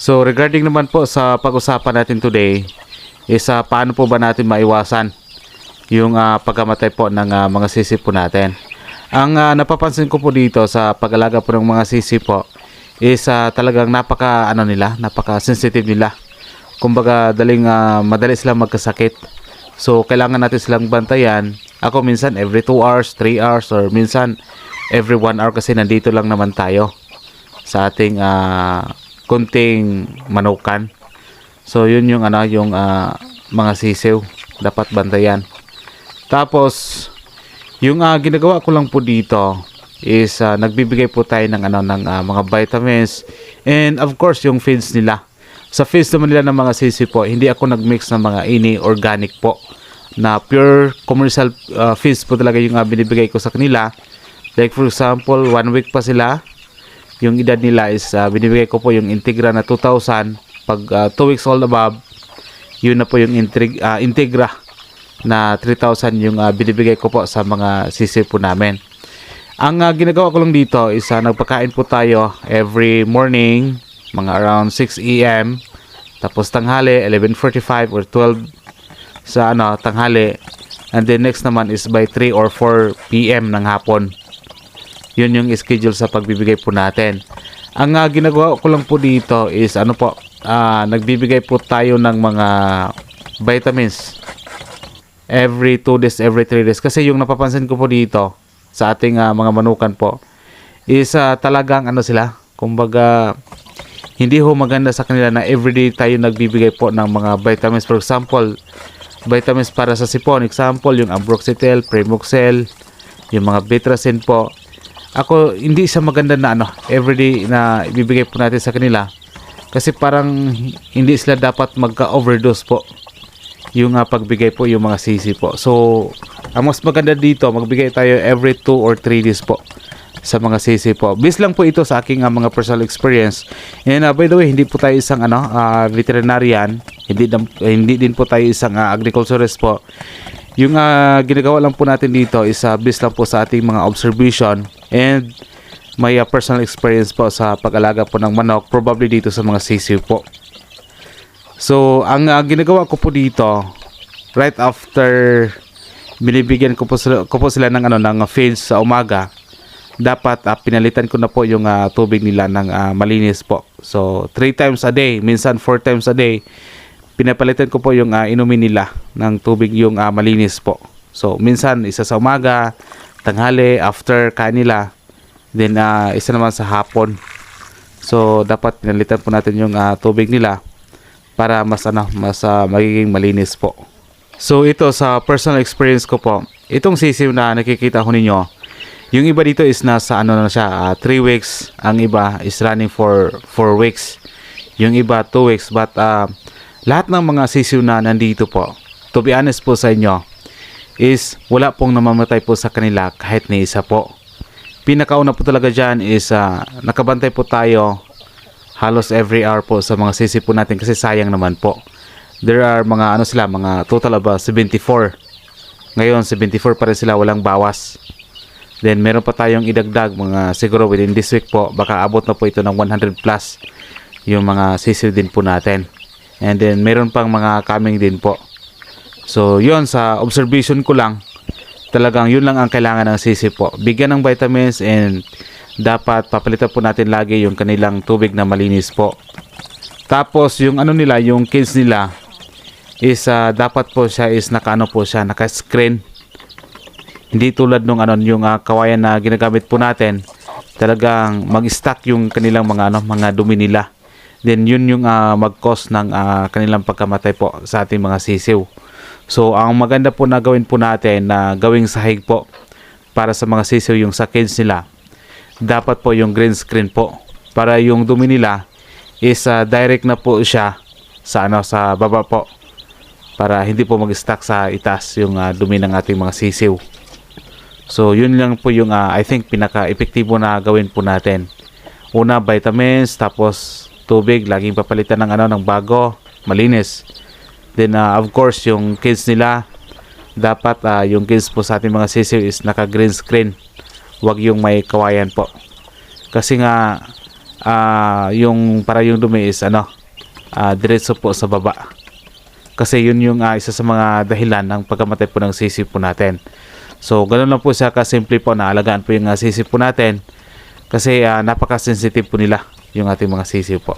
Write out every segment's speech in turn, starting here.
So regarding naman po sa pag-usapan natin today is ah, paano po ba natin maiwasan yung ah, pagkamatay po ng ah, mga sisi po natin. Ang ah, napapansin ko po dito sa pag-alaga po ng mga sisi po is ah, talagang napaka ano nila, napaka sensitive nila. Kumbaga daling ah, madali silang magkasakit. So kailangan natin silang bantayan. Ako minsan every 2 hours, 3 hours or minsan every 1 hour kasi nandito lang naman tayo sa ating ah, kunting manukan. So yun yung ano yung ah, mga sisiw dapat bantayan. Tapos yung ah, ginagawa ko lang po dito is ah, nagbibigay po tayo ng ano ng ah, mga vitamins and of course yung feeds nila. Sa feeds naman nila ng mga sisi po, hindi ako nagmix ng mga ini organic po na pure commercial ah, feeds po talaga yung ah, binibigay ko sa kanila. Like for example, one week pa sila, yung edad nila is ah, binibigay ko po yung Integra na 2,000 pag 2 weeks old above yun na po yung intrig, ah, Integra na 3,000 yung ah, binibigay ko po sa mga sisi po namin ang ah, ginagawa ko lang dito is ah, nagpakain po tayo every morning mga around 6 a.m. tapos tanghali 11.45 or 12 sa ano tanghali and then next naman is by 3 or 4 p.m. ng hapon yun yung schedule sa pagbibigay po natin. Ang ah, ginagawa ko lang po dito is ano po, ah, nagbibigay po tayo ng mga vitamins every 2 days, every 3 days. Kasi yung napapansin ko po dito sa ating ah, mga manukan po is ah, talagang ano sila, kumbaga hindi ho maganda sa kanila na everyday tayo nagbibigay po ng mga vitamins. For example, vitamins para sa sipon. Example, yung Ambroxetel, Premoxel, yung mga Bitracin po ako hindi siya maganda na ano everyday na ibibigay po natin sa kanila. Kasi parang hindi sila dapat magka-overdose po. Yung ah, pagbigay po yung mga sisi po. So ang mas maganda dito magbigay tayo every 2 or 3 days po sa mga sisi po. Based lang po ito sa aking ah, mga personal experience. And ah, by the way hindi po tayo isang ano ah, veterinarian. Hindi, hindi din po tayo isang ah, agriculturist po. Yung ah, ginagawa lang po natin dito is uh, based lang po sa ating mga observation and may ah, personal experience po sa pag-alaga po ng manok probably dito sa mga sisiw po. So, ang ah, ginagawa ko po dito right after binibigyan ko po sila, ko po sila ng ano ng feeds sa umaga dapat ah, pinalitan ko na po yung ah, tubig nila ng ah, malinis po. So, 3 times a day, minsan 4 times a day pinapalitan ko po yung ah, inumin nila ng tubig yung ah, malinis po. So, minsan isa sa umaga, tanghali, after kain nila, then ah, isa naman sa hapon. So, dapat pinalitan po natin yung ah, tubig nila para mas ano, mas ah, magiging malinis po. So, ito sa personal experience ko po, itong sisiw na nakikita ko ninyo, yung iba dito is nasa ano na siya, 3 weeks, ang iba is running for 4 weeks. Yung iba 2 weeks but ah, lahat ng mga sisiw na nandito po, to be honest po sa inyo, is wala pong namamatay po sa kanila kahit ni isa po. Pinakauna po talaga dyan is ah, nakabantay po tayo halos every hour po sa mga sisi po natin kasi sayang naman po. There are mga ano sila, mga total of ah, 74. Ngayon 74 pa rin sila walang bawas. Then meron pa tayong idagdag mga siguro within this week po baka abot na po ito ng 100 plus yung mga sisiw din po natin. And then meron pang mga coming din po. So yon sa observation ko lang talagang yun lang ang kailangan ng sisi po. Bigyan ng vitamins and dapat papalitan po natin lagi yung kanilang tubig na malinis po. Tapos yung ano nila, yung kids nila is ah, dapat po siya is nakaano po siya, naka-screen. Hindi tulad nung ano yung ah, kawayan na ginagamit po natin. Talagang mag-stack yung kanilang mga ano, mga dumi nila. Then yun yung ah, mag-cause ng ah, kanilang pagkamatay po sa ating mga sisiw. So ang maganda po na gawin po natin na gawing sahig po para sa mga sisiw yung sa nila. Dapat po yung green screen po para yung dumi nila is ah, direct na po siya sa ano sa baba po para hindi po mag-stack sa itaas yung ah, dumi ng ating mga sisiw. So yun lang po yung ah, I think pinaka-epektibo na gawin po natin. Una vitamins tapos tubig laging papalitan ng ano ng bago, malinis. Then ah, of course yung kids nila dapat ah, yung kids po sa ating mga sisiw is naka green screen. Huwag yung may kawayan po. Kasi nga ah, yung para yung dumi is ano, ah, diretso po sa baba. Kasi yun yung ah, isa sa mga dahilan ng pagkamatay po ng sisi po natin. So, ganun lang po siya kasimple po na alagaan po yung uh, sisi po natin. Kasi ah, napaka-sensitive po nila yung ating mga sisi po.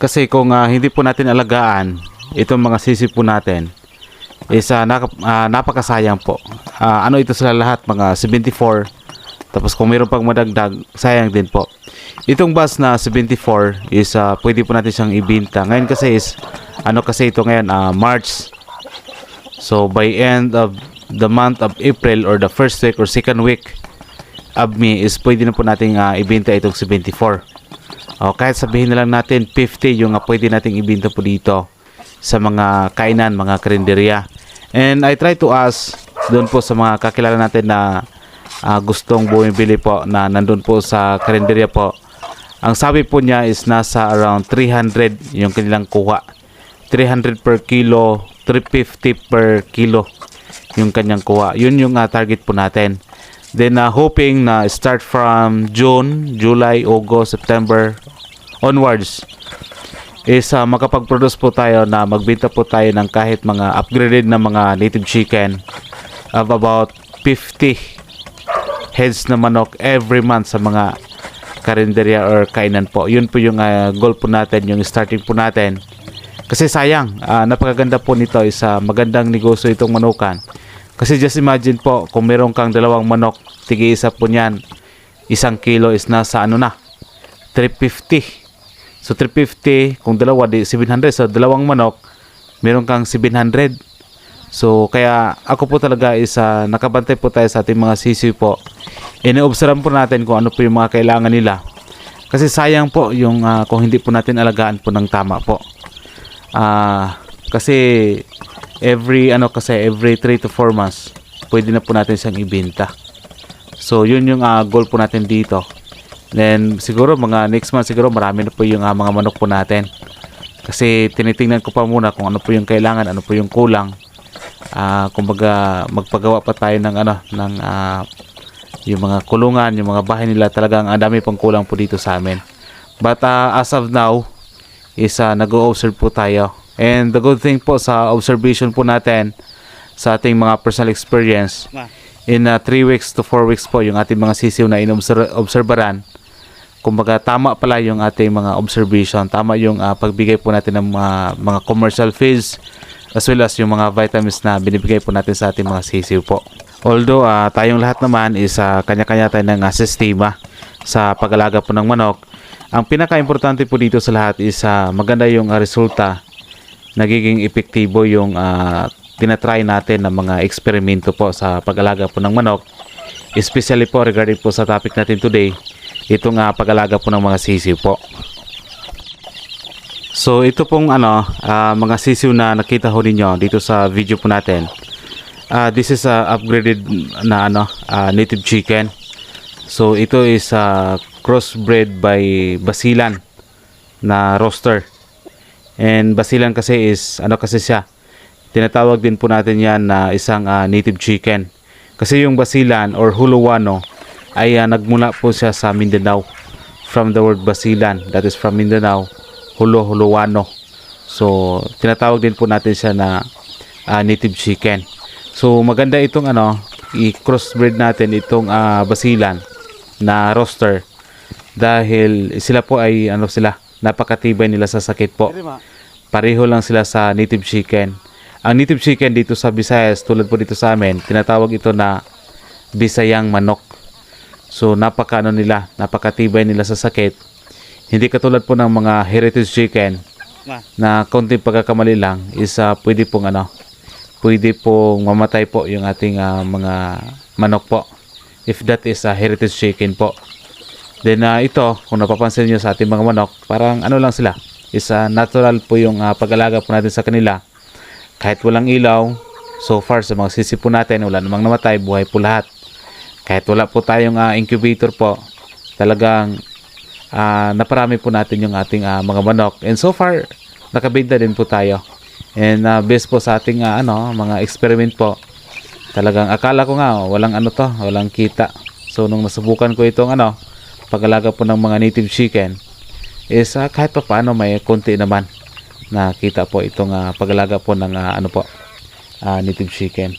Kasi kung ah, hindi po natin alagaan itong mga sisi po natin, is ah, naka- ah, napakasayang po. Ah, ano ito sila lahat? Mga 74. Tapos kung mayroon pang madagdag, sayang din po. Itong bus na 74 is ah, pwede po natin siyang ibinta. Ngayon kasi is, ano kasi ito ngayon, ah, March. So by end of the month of April or the first week or second week of May is pwede na po nating ah, ibenta itong 74. O kahit sabihin na lang natin 50 yung uh, pwede nating ibenta po dito sa mga kainan, mga karinderya. And I try to ask doon po sa mga kakilala natin na ah, gustong bumibili po na nandun po sa karinderya po. Ang sabi po niya is nasa around 300 yung kanilang kuha. 300 per kilo, 350 per kilo yung kanyang kuha. Yun yung ah, target po natin. Then uh, hoping na start from June, July, August, September onwards is uh, makapag-produce po tayo na magbenta po tayo ng kahit mga upgraded na mga native chicken of about 50 heads na manok every month sa mga karinderya or kainan po. Yun po yung uh, goal po natin, yung starting po natin. Kasi sayang, ah, napakaganda po nito is ah, magandang negosyo itong manukan. Kasi just imagine po, kung meron kang dalawang manok, tigi isa po niyan, isang kilo is nasa ano na, 350. So 350, kung dalawa, di 700. So dalawang manok, meron kang 700. So kaya ako po talaga is ah, nakabantay po tayo sa ating mga sisi po. Iniobserve po natin kung ano po yung mga kailangan nila. Kasi sayang po yung ah, kung hindi po natin alagaan po ng tama po. Ah, kasi every ano kasi every 3 to 4 months pwede na po natin siyang ibenta. So yun yung ah, goal po natin dito. Then siguro mga next month siguro marami na po yung ah, mga manok po natin. Kasi tinitingnan ko pa muna kung ano po yung kailangan, ano po yung kulang. Ah, kumbaga magpagawa pa tayo ng ano ng ah, yung mga kulungan, yung mga bahay nila talagang ang dami pang kulang po dito sa amin. But ah, as of now, is uh, nag-observe po tayo. And the good thing po sa observation po natin sa ating mga personal experience, in 3 weeks to 4 weeks po yung ating mga sisiw na inobserbaran, kumbaga tama pala yung ating mga observation, tama yung ah, pagbigay po natin ng mga, mga commercial feeds as well as yung mga vitamins na binibigay po natin sa ating mga sisiw po. Although ah, tayong lahat naman is ah, kanya-kanya tayo ng ah, sistema sa pag-alaga po ng manok, ang pinaka-importante po dito sa lahat is ah, maganda yung ah, resulta, nagiging epektibo yung ah, tinatry natin ng mga eksperimento po sa pag-alaga po ng manok. Especially po regarding po sa topic natin today, itong ah, pag-alaga po ng mga sisiw po. So ito pong ano, ah, mga sisiw na nakita ho ninyo dito sa video po natin. Ah, this is a upgraded na ano, ah, native chicken. So ito is uh, crossbred by Basilan na roster. And Basilan kasi is ano kasi siya. Tinatawag din po natin 'yan na isang ah, native chicken. Kasi yung Basilan or Huluwano ay ah, nagmula po siya sa Mindanao. From the word Basilan, that is from Mindanao, Hulo Huluwano. So tinatawag din po natin siya na ah, native chicken. So maganda itong ano, i-crossbreed natin itong ah, Basilan na roster dahil sila po ay ano sila napakatibay nila sa sakit po. Pareho lang sila sa native chicken. Ang native chicken dito sa Visayas tulad po dito sa amin tinatawag ito na Bisayang manok. So napaka ano nila napakatibay nila sa sakit. Hindi katulad po ng mga heritage chicken na konting pagkakamali lang is ah, pwede pong ano pwede pong mamatay po yung ating ah, mga manok po if that is a heritage chicken po. Then ah, ito, kung napapansin nyo sa ating mga manok, parang ano lang sila, is ah, natural po yung ah, pag-alaga po natin sa kanila. Kahit walang ilaw, so far sa mga sisi po natin, wala namang namatay, buhay po lahat. Kahit wala po tayong ah, incubator po, talagang ah, naparami po natin yung ating ah, mga manok. And so far, nakabenta din po tayo. And ah, based po sa ating ah, ano, mga experiment po, talagang akala ko nga oh, walang ano to walang kita so nung nasubukan ko itong ano pag-alaga po ng mga native chicken is ah, kahit pa paano may konti naman nakita po itong ah, pag-alaga po ng ah, ano po ah, native chicken